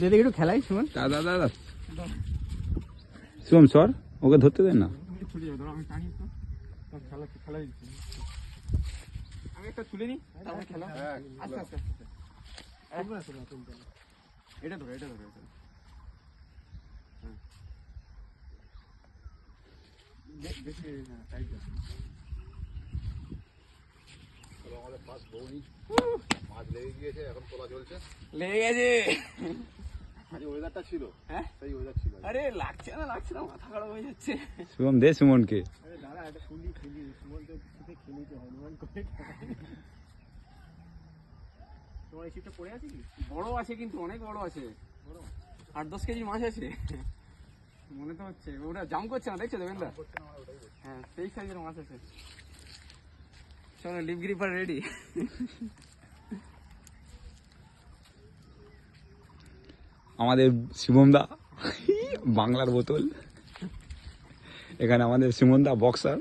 দিদি একটু খেলাই শুনুন দাদা দাদা। শুভম সর। ওকে ধরতে দেন না। ছুটে যাবে ধরো আমি টানি তো খেলা খেলাই দিচ্ছি আমি একটা তুলে নিই তারপরে খেলা। আচ্ছা আচ্ছা আচ্ছা। এটা ধরো এটা ধরো এটা হ্যাঁ। বেশি। আমাদের ফার্স্ট বৌনি মাছ লেগে গিয়েছে এখন তোলা চলছে। লেগে গেছে। আজ ওয়েদারটা ছিল। হ্যাঁ? সেই ওয়েদার ছিল। আরে লাগছে না লাগছে না মাথা খারাপ হয়ে যাচ্ছে। শুভম দে সুমনকে। আরে দাদা এটা খুলি খুলি সুমন তো সাথে খেলিতে অনুমান করে তোমার এই পড়ে আছে কি? বড় আছে কিন্তু অনেক বড় আছে। বড়? আট দশ কেজি মাছ আছে। মনে তো হচ্ছে। ওটা জাম করছে না দেখছ দেবেন দা হ্যাঁ সেই সাইজের মাছ আছে। চলো লিপ গ্রিপার রেডি আমাদের শিবম দা বাংলার বোতল। এখানে আমাদের সুমন দা বক্সার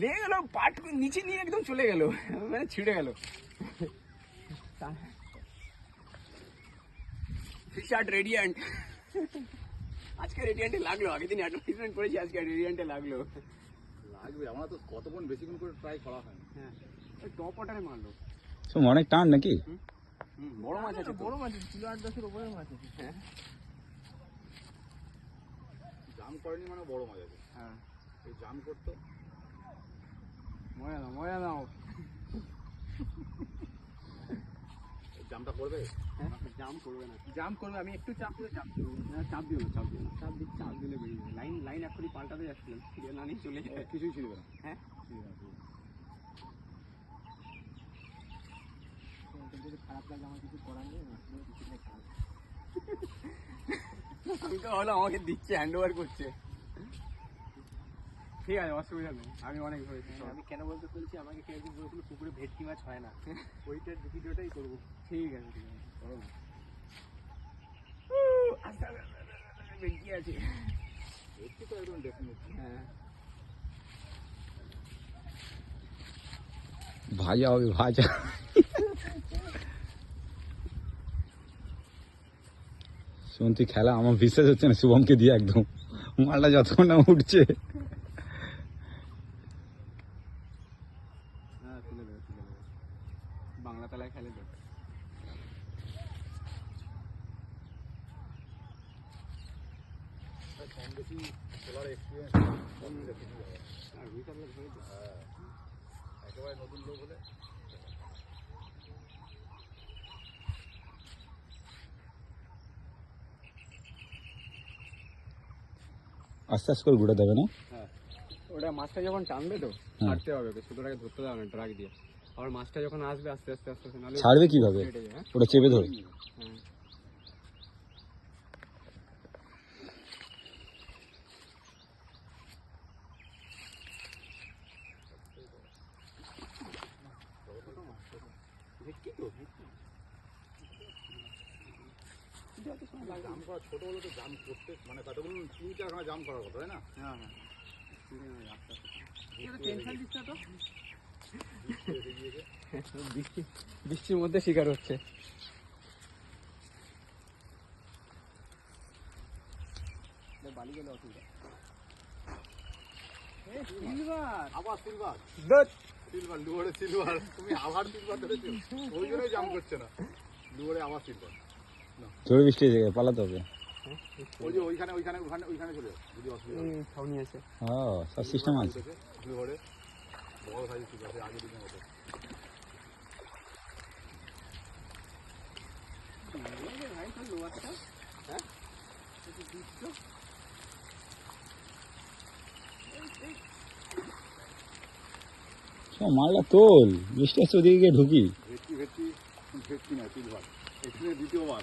লেগে গেল পাট নিচে নিয়ে একদম চলে গেল মানে ছিঁড়ে গেল। ফিশ আর্ট রেডিয়েন্ট আজকে রেডিয়েন্টে লাগল আগের দিন অ্যাডভার্টাইজমেন্ট করেছি আজকে রেডিয়েন্টে লাগল। লাগবে আমরা তো কতক্ষণ বেশিক্ষণ করে ট্রাই করা হয় হ্যাঁ ওই টপ ওয়াটারে মারলো। সুম অনেক টান নাকি? হুম, বড় মাছ আছে বড় মাছ কিলো আট দশের উপরে মাছ আছে। হ্যাঁ। জাম করেনি মানে বড় মাছ আছে। হ্যাঁ। এই জাম করতো। মজা দাও মজা দাও। এই জামটা করবে হ্যাঁ? জাম করবে না। জাম করবে আমি একটু চাপ দিলে চাপ না চাপ দিও না চাপ দিও না। চাপ দিলে চাপ দিলে বেরিয়ে যাবে। লাইন লাইন এখনই পাল্টাতে যাচ্ছিলাম। ফিরে না নিয়ে চলে যায় কিছুই ছিলবে না। হ্যাঁ। খারাপ লাগে আমার কিছু করার নেই? আমি তো আমাকে দিচ্ছে হ্যান্ড ওভার করছে। ঠিক আছে অসুবিধা নেই। আমি অনেক ধরেছি আমি কেন বলতে বলছি আমাকে কেউ একদিন বলেছিল পুকুরে ভেটকি মাছ হয় না। ওইটার ভিডিওটাই করব। ঠিক আছে ঠিক আছে। ভেটকি আছে। একটু তো একদম হ্যাঁ। ভাজা হবে ভাজা। শুন তুই খেলা আমার বিশ্বাস হচ্ছে না শুভমকে দিয়ে একদম। মালটা যতক্ষণ না উঠছে হ্যাঁ তুলে দেবে তুলে দেবে বাংলা তালায় খেলে দেবে একেবারে নতুন লোক হলে আস্তে আস্তে করে ঘুরে দেবে না? হ্যাঁ। ওটা মাছটা যখন টানবে তো হুম। ছাড়তে হবে ওটাকে ধরতে দেবে না ড্রাগ দিয়ে। আবার মাছটা যখন আসবে আস্তে আস্তে আস্তে আস্তে নাহলে ছাড়বে কীভাবে? হ্যাঁ? ওটা চেপে ধরে হ্যাঁ ছোট হলে তো জাম করতে মানে কতগুলো তিন চারখানা জাম করার কথা তাই না হ্যাঁ। হ্যাঁ টেনশন দিচ্ছে তো? বৃষ্টি বৃষ্টির মধ্যে শিকার হচ্ছে। বালি গেলে অসুবিধা আবার সিলভার সিলভার লুয়ারে সিলভার তুমি আবার সিলভার ধরেছো? ওই জন্যই জাম করছে না। লুয়ারে আবার সিলভার ঝড় বৃষ্টি এসে গেছে পালাতে হবে। ওই যে ওইখানে ওইখানে ওখানে ওইখানে চলে যাও, যদি অসুবিধা ছাউনি আছে। ও সব সিস্টেম আছে। লুয়ারে বড় সাইজ ঠিক আছে আগে দিনের মতো মালটা তোল, বৃষ্টি আসছে ওদিকে গিয়ে ঢুকি। ভেটকি ভেটকি ভেটকি না এখানে দ্বিতীয়বার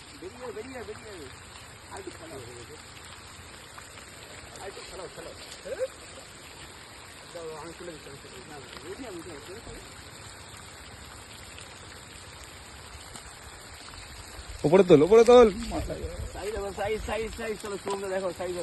Opera todo, opera todo. Sai, sai, sai, sai, solo segundo dejo, sai